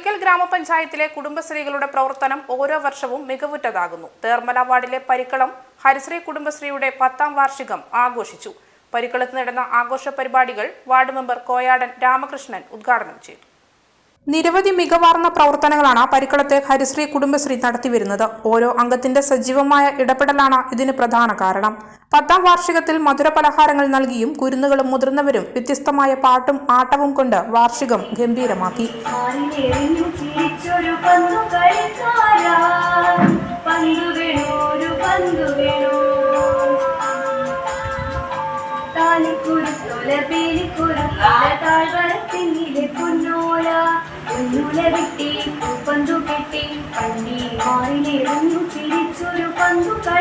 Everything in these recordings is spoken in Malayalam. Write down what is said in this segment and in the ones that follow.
ഉളിക്കൽ ഗ്രാമപഞ്ചായത്തിലെ കുടുംബശ്രീകളുടെ പ്രവർത്തനം ഓരോ വർഷവും മികവുറ്റതാകുന്നു. തേർമല വാർഡിലെ പരിക്കളം ഹരിശ്രീ കുടുംബശ്രീയുടെ പത്താം വാർഷികം ആഘോഷിച്ചു. പരിക്കളത്ത് നടന്ന ആഘോഷ പരിപാടികൾ വാർഡ് മെമ്പർ കോയാടൻ രാമകൃഷ്ണൻ ഉദ്ഘാടനം ചെയ്തു. നിരവധി മികവാർന്ന പ്രവർത്തനങ്ങളാണ് പരിക്കളത്തെ ഹരിശ്രീ കുടുംബശ്രീ നടത്തിവരുന്നത്. ഓരോ അംഗത്തിന്റെ സജീവമായ ഇടപെടലാണ് ഇതിന് പ്രധാന കാരണം. പത്താം വാർഷികത്തിൽ മധുര പലഹാരങ്ങൾ നൽകിയും കുരുന്നുകളും മുതിർന്നവരും വ്യത്യസ്തമായ പാട്ടും ആട്ടവും കൊണ്ട് വാർഷികം ഗംഭീരമാക്കി. താലിക്കുരു താഴ്വരത്തിന്നിലെ പൊന്നോല. പൊന്നൂല വിട്ടി പന്തു കെട്ടി പണ്ടി ആരിലെറിഞ്ഞു ചിരിച്ചൊരു പന്തു കളിക്കാരാ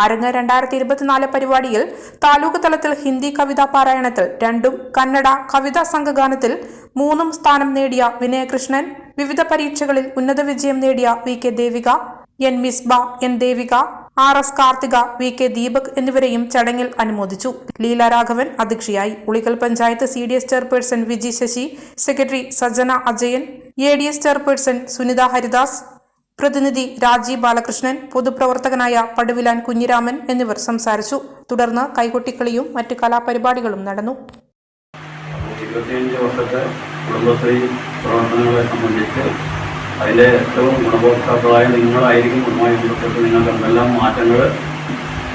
അരങ്ങ് രണ്ടായിരത്തി ഇരുപത്തിനാല് പരിപാടിയിൽ താലൂക്ക് തലത്തിൽ ഹിന്ദി കവിതാ പാരായണത്തിൽ രണ്ടും കന്നഡ കവിതാ സംഘഗാനത്തിൽ മൂന്നും സ്ഥാനം നേടിയ വിനയകൃഷ്ണൻ വിവിധ പരീക്ഷകളിൽ ഉന്നത വിജയം നേടിയ V K Devika N Misba N Devika R S Karthika V K Deepak എന്നിവരെയും ചടങ്ങിൽ അനുമോദിച്ചു. ലീല രാഘവൻ അധ്യക്ഷയായി. Ulikkal panchayat C D S chairperson Viji Sasi secretary Sajana Ajayan A D S chairperson Sunitha Haridas പ്രതിനിധി രാജീവ് ബാലകൃഷ്ണൻ പൊതുപ്രവർത്തകനായ പടുവിലാൻ കുഞ്ഞിരാമൻ എന്നിവർ സംസാരിച്ചു. തുടർന്ന് കൈകൊട്ടിക്കളിയും മറ്റ് കലാപരിപാടികളും നടന്നു. ഇരുപത്തിയഞ്ച് വർഷത്തെ അതിന്റെ ഏറ്റവും ഗുണഭോക്താക്കളായ നിങ്ങളായിരിക്കും കുടുംബമായി ബന്ധപ്പെട്ട് നിങ്ങൾക്ക് എന്തെല്ലാം മാറ്റങ്ങൾ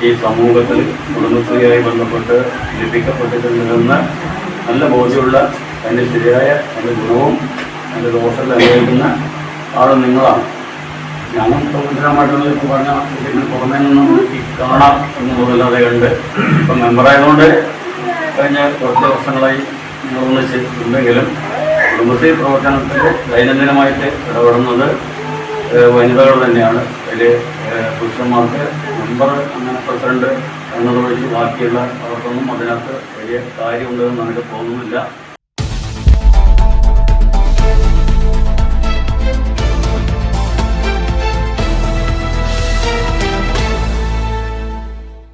ഈ സമൂഹത്തിൽ കുടുംബശ്രീയായി ബന്ധപ്പെട്ട് ലഭിക്കപ്പെട്ടിട്ടുണ്ടെന്ന് നല്ല ബോധ്യമുള്ള അതിന്റെ ശരിയായ അതിന്റെ ഗുണവും അതിന്റെ ദോഷത്തിൽ അനുഭവിക്കുന്ന ആളും നിങ്ങളാണ്. ഞാനും സമുദ്രമായിട്ടുള്ള ഇപ്പോൾ പറഞ്ഞ ഇതിന് പുറമേ നിന്നും കാണാം എന്നുള്ളതല്ലാതെ കണ്ട് ഇപ്പം മെമ്പറായതുകൊണ്ട് കഴിഞ്ഞ കുറച്ച് വർഷങ്ങളായി നിങ്ങളൊന്നിച്ച് ഉണ്ടെങ്കിലും കുടുംബശ്രീ പ്രവർത്തനത്തിൽ ദൈനംദിനമായിട്ട് ഇടപെടുന്നത് വനിതകൾ തന്നെയാണ്. അതിൽ പുരുഷന്മാർക്ക് മെമ്പർ അങ്ങനെ പ്രസിഡന്റ് എന്നതൊഴിച്ച് ബാക്കിയുള്ള അവർക്കൊന്നും അതിനകത്ത് വലിയ കാര്യമുണ്ടെന്ന് നമുക്ക് തോന്നുന്നില്ല.